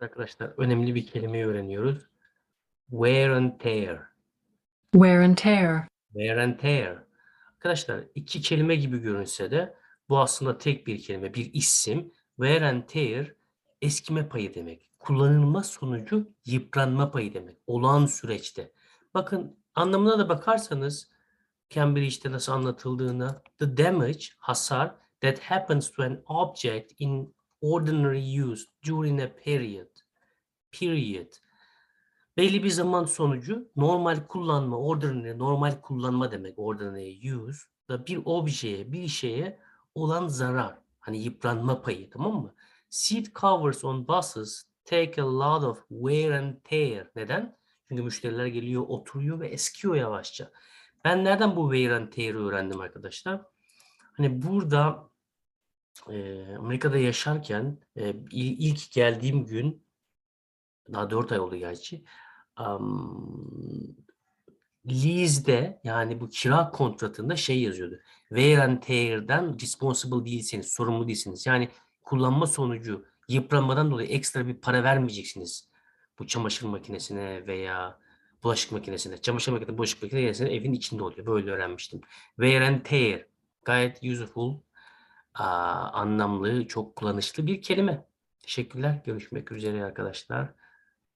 Arkadaşlar önemli bir kelimeyi öğreniyoruz. Wear and tear. Wear and tear. Wear and tear. Arkadaşlar iki kelime gibi görünse de bu aslında tek bir kelime, bir isim. Wear and tear eskime payı demek. Kullanılma sonucu yıpranma payı demek. Olağan süreçte. Bakın anlamına da bakarsanız Cambridge'de nasıl anlatıldığına the damage, hasar that happens to an object in ordinary use during a period. Period. Belli bir zaman sonucu normal kullanma, ordinary, normal kullanma demek ordinary use da bir objeye, bir şeye olan zarar. Hani yıpranma payı tamam mı? Seat covers on buses take a lot of wear and tear. Neden? Çünkü müşteriler geliyor, oturuyor ve eskiyor yavaşça. Ben nereden bu wear and tear'ı öğrendim arkadaşlar? Hani burada e, Amerika'da yaşarken e, il- ilk geldiğim gün daha 4 ay oldu gerçi. Am, lease'de yani bu kira kontratında şey yazıyordu. Wear and tear'den responsible değilseniz, sorumlu değilsiniz. Yani kullanma sonucu yıpranmadan dolayı ekstra bir para vermeyeceksiniz. Bu çamaşır makinesine veya bulaşık makinesine. Çamaşır makinesine, bulaşık makinesine evin içinde oluyor. Böyle öğrenmiştim. Wear and tear. Gayet useful, anlamlı, çok kullanışlı bir kelime. Teşekkürler. Görüşmek üzere arkadaşlar.